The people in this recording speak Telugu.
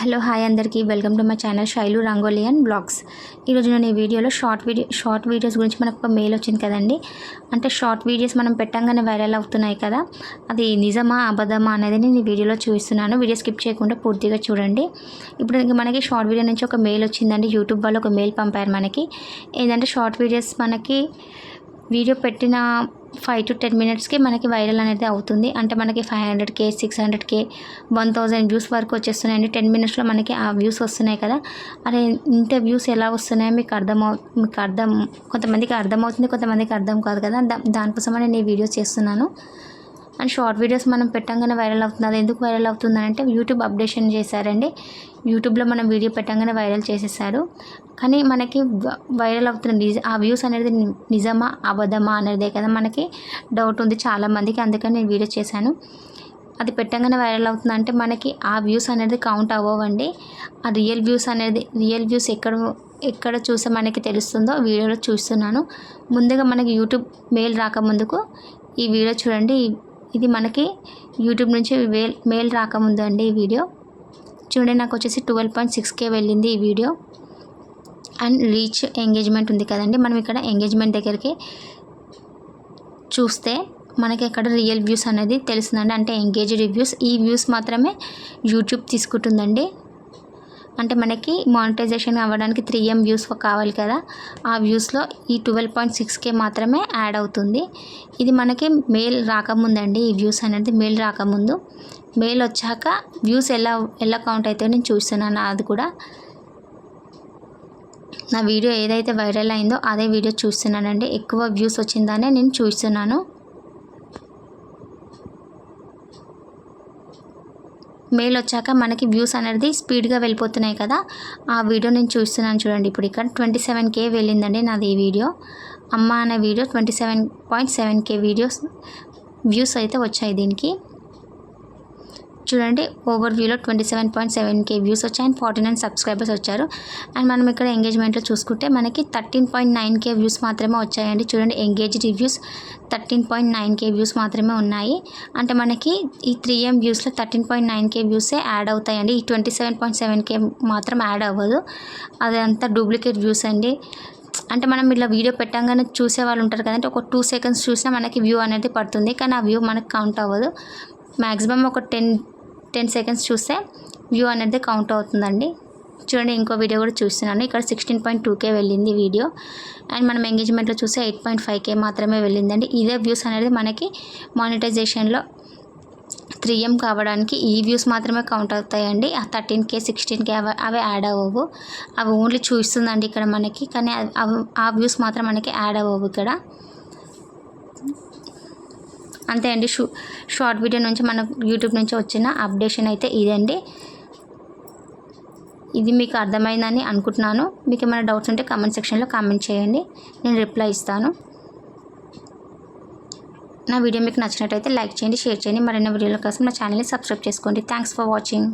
హలో హాయ్ అందరికీ welcome to my channel Shailu Rangoli and blogs ఈరోజు నేను ఈ వీడియోలో షార్ట్ వీడియో షార్ట్ వీడియోస్ గురించి మనకు ఒక మెయిల్ వచ్చింది కదండి. అంటే షార్ట్ వీడియోస్ మనం పెట్టంగానే వైరల్ అవుతున్నాయి కదా. అది నిజమా అబద్ధమా అనేది నేను ఈ వీడియోలో చూస్తున్నాను వీడియో స్కిప్ చేయకుండా పూర్తిగా చూడండి. ఇప్పుడు మనకి షార్ట్ వీడియో నుంచి ఒక మెయిల్ వచ్చిందండి. యూట్యూబ్ వాళ్ళు ఒక మెయిల్ పంపారు మనకి. ఏంటంటే షార్ట్ వీడియోస్ మనకి వీడియో పెట్టిన ఫైవ్ టు టెన్ మినిట్స్కి మనకి వైరల్ అనేది అవుతుంది. అంటే మనకి five hundred K six hundred K one thousand views వరకు వచ్చేస్తున్నాయండి టెన్ మినిట్స్లో మనకి ఆ వ్యూస్ వస్తున్నాయి కదా. అరే ఇంత వ్యూస్ ఎలా వస్తున్నాయో మీకు అర్థం మీకు అర్థం కొంతమందికి అర్థమవుతుంది కొంతమందికి అర్థం కాదు కదా. దా దానికోసమని నేను ఈ వీడియో చేస్తున్నాను. అండ్ షార్ట్ వీడియోస్ మనం పెట్టంగానే వైరల్ అవుతుంది. అది ఎందుకు వైరల్ అవుతుంది అంటే యూట్యూబ్ అప్డేషన్ చేశారండి. యూట్యూబ్లో మనం వీడియో పెట్టంగానే వైరల్ చేసేసారు. కానీ మనకి వైరల్ అవుతున్న ఆ వ్యూస్ అనేది నిజమా అబద్ధమా అనేదే కదా మనకి డౌట్ ఉంది చాలామందికి. అందుకని నేను వీడియో చేశాను. అది పెట్టంగానే వైరల్ అవుతుంది అంటే మనకి ఆ వ్యూస్ అనేది కౌంట్ అవ్వవండి. ఆ రియల్ వ్యూస్ అనేది రియల్ వ్యూస్ ఎక్కడ ఎక్కడ చూస్తే మనకి తెలుస్తుందో వీడియోలో చూస్తున్నాను. ముందుగా మనకి యూట్యూబ్ మెయిల్ రాకముందుకు ఈ వీడియో చూడండి. ఇది మనకి యూట్యూబ్ నుంచి వేల్ మెయిల్ రాకముందు అండి ఈ వీడియో చూడండి నాకు వచ్చేసి ట్వెల్వ్ పాయింట్ సిక్స్ కే వెళ్ళింది ఈ వీడియో అండ్ రీచ్ ఎంగేజ్మెంట్ ఉంది కదండి. మనం ఇక్కడ ఎంగేజ్మెంట్ దగ్గరికి చూస్తే మనకి ఇక్కడ రియల్ వ్యూస్ అనేది తెలుస్తుందండి. అంటే ఎంగేజ్ రివ్యూస్ ఈ వ్యూస్ మాత్రమే యూట్యూబ్ తీసుకుంటుందండి. అంటే మనకి మానిటైజేషన్ అవ్వడానికి త్రీ ఎం వ్యూస్ కావాలి కదా. ఆ వ్యూస్లో ఈ ట్వెల్వ్ పాయింట్ సిక్స్ కే మాత్రమే యాడ్ అవుతుంది. ఇది మనకి మెయిల్ రాకముందండి ఈ వ్యూస్ అనేది మెయిల్ రాకముందు. మెయిల్ వచ్చాక వ్యూస్ ఎలా ఎలా కౌంట్ అవుతాయో నేను చూస్తున్నాను అది కూడా. నా వీడియో ఏదైతే వైరల్ అయిందో అదే వీడియో చూస్తున్నానండి. ఎక్కువ వ్యూస్ వచ్చిందనే నేను చూస్తున్నాను. మెయిల్ వచ్చాక మనకి వ్యూస్ అనేది స్పీడ్గా వెళ్ళిపోతున్నాయి కదా. ఆ వీడియో నేను చూస్తున్నాను చూడండి. ఇప్పుడు ఇక్కడ ట్వంటీ సెవెన్ కే వెళ్ళిందండి నాది ఈ వీడియో అమ్మ అనే video twenty seven point seven K videos views అయితే వచ్చాయి దీనికి. చూడండి ఓవర్ వ్యూలో twenty seven point seven K views వచ్చాయి అండ్ ఫార్టీ నైన్ సబ్స్క్రైబర్స్ వచ్చారు. అండ్ మనం ఇక్కడ ఎంగేజ్మెంట్లో చూసుకుంటే మనకి thirteen point nine K views మాత్రమే వచ్చాయండి. చూడండి engage reviews thirteen point nine K views మాత్రమే ఉన్నాయి. అంటే మనకి ఈ త్రీ ఎం వ్యూస్లో థర్టీన్ పాయింట్ నైన్ కే వ్యూసే యాడ్ అవుతాయండి. ఈ twenty seven point seven K మాత్రం యాడ్ అవ్వదు. అదంతా డూప్లికేట్ వ్యూస్ అండి. అంటే మనం ఇలా వీడియో పెట్టంగానే చూసే వాళ్ళు ఉంటారు కదంటే ఒక టూ సెకండ్స్ చూసినా మనకి వ్యూ అనేది పడుతుంది. కానీ ఆ వ్యూ మనకు కౌంట్ అవ్వదు. మ్యాక్సిమం ఒక టెన్ టెన్ సెకండ్స్ చూస్తే వ్యూ అనేది కౌంట్ అవుతుందండి. చూడండి ఇంకో వీడియో కూడా చూస్తున్నాను. ఇక్కడ సిక్స్టీన్ పాయింట్ టూకే వెళ్ళింది వీడియో. అండ్ మనం ఎంగేజ్మెంట్లో చూస్తే ఎయిట్ పాయింట్ ఫైవ్ కే మాత్రమే వెళ్ళిందండి. ఇదే వ్యూస్ అనేది మనకి మానిటైజేషన్లో త్రీ ఎం కావడానికి ఈ వ్యూస్ మాత్రమే కౌంట్ అవుతాయండి. ఆ థర్టీన్ కే సిక్స్టీన్ కే అవి అవి యాడ్ అవ్వవు. అవి ఓన్లీ చూస్తుందండి ఇక్కడ మనకి. కానీ ఆ వ్యూస్ మాత్రం మనకి యాడ్ అవ్వవు ఇక్కడ. అంతే అండి. షూ షార్ట్ వీడియో నుంచి మన యూట్యూబ్ నుంచి వచ్చిన అప్డేషన్ అయితే ఇదండి. ఇది మీకు అర్థమైందని అనుకుంటున్నాను. మీకు ఏమైనా డౌట్స్ ఉంటే కామెంట్ సెక్షన్లో కామెంట్ చేయండి. నేను రిప్లై ఇస్తాను. నా వీడియో మీకు నచ్చినట్టయితే లైక్ చేయండి షేర్ చేయండి. మరిన్ని వీడియోల కోసం నా ఛానల్ని సబ్స్క్రైబ్ చేసుకోండి. Thanks for watching.